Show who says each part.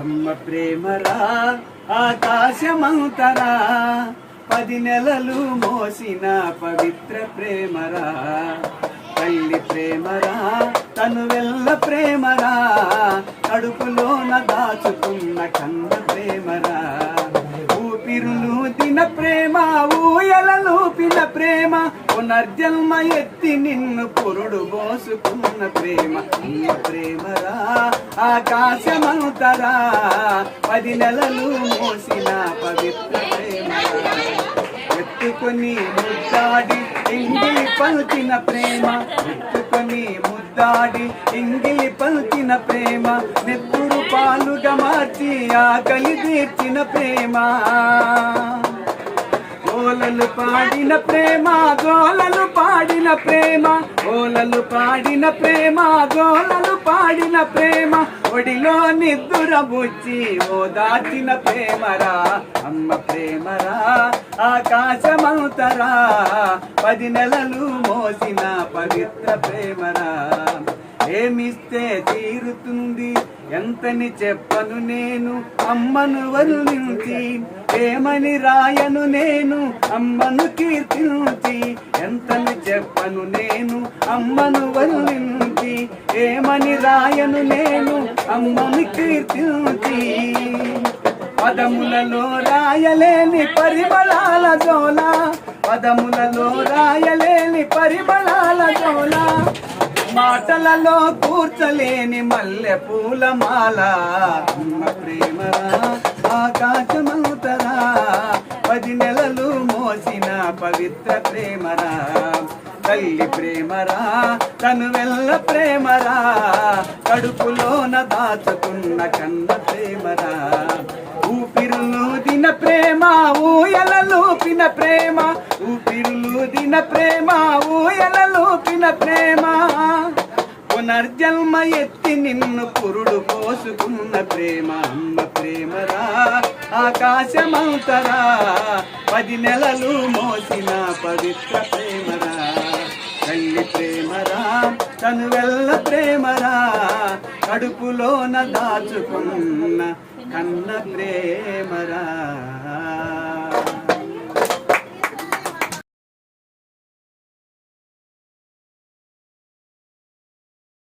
Speaker 1: అమ్మ ప్రేమరా ఆకాశమంతరా పది నెలలు మోసిన పవిత్ర ప్రేమరా. తల్లి ప్రేమరా తను వెళ్ళ ప్రేమరా కడుపులోన దాచుకున్న కన్న తిన ప్రేమ ఊయలలూపిన ప్రేమ పునర్జన్మ ఎత్తి నిన్ను పురుడు పోసుకున్న ప్రేమ. అమ్మ ప్రేమరా ఆకాశమంతరా పది నెలలు మోసిన పవిత్ర ప్రేమ ఎత్తుకొని ముద్దాడి ఇంగిలి పలుకిన ప్రేమ. ఎత్తుకొని ముద్దాడి ఇంగిలి పలుకిన ప్రేమ. నెత్తురు పాలుగా మార్చి ఆకలి తీర్చిన ప్రేమ. ఓలలు పాడిన ప్రేమ గోలలు పాడిన ప్రేమ ఓలలు పాడిన ప్రేమ గోలలు పాడిన ప్రేమ. ఒడిలో నిద్దుర బుచ్చి ఓ దాచిన ప్రేమరా అమ్మ ప్రేమరా ఆకాశమవుతరా పది నెలలు మోసిన పవిత్ర ప్రేమరా. ఏమిస్తే తీరుతుంది. ఎంతని చెప్పను నేను అమ్మను వరుణించి ఏమని రాయను నేను అమ్మను కీర్తించి. ఎంతని చెప్పను నేను అమ్మను వరుణించి ఏమని రాయను నేను అమ్మను కీర్తించి. పదములలో రాయలేని పరిమళాల జోలా. పదములలో రాయలేని పరిమళాల జోలా. మాటలలో కూర్చలేని మల్లె పూల మాల. ప్రేమరా ఆకాశమంతరా పది నెలలు మోసిన పవిత్ర ప్రేమరా? తల్లి ప్రేమరా? తను వెళ్ళ ప్రేమరా? కడుపులోన దాచుకున్న కన్న ప్రేమరా? ఊపిరులు దిన ప్రేమ ఊయలలూపిన ప్రేమ ఊపిరులు దిన ప్రేమ పునర్జన్మ ఎత్తి నిన్ను పురుడు పోసుకున్న ప్రేమ అమ్మ ప్రేమరా. ఆకాశమంతరా పది నెలలు మోసిన పవిత్ర ప్రేమరా. తల్లి ప్రేమరా తను వెళ్ళ ప్రేమరా. కడుపులోన దాచుకున్న కన్న ప్రేమరా.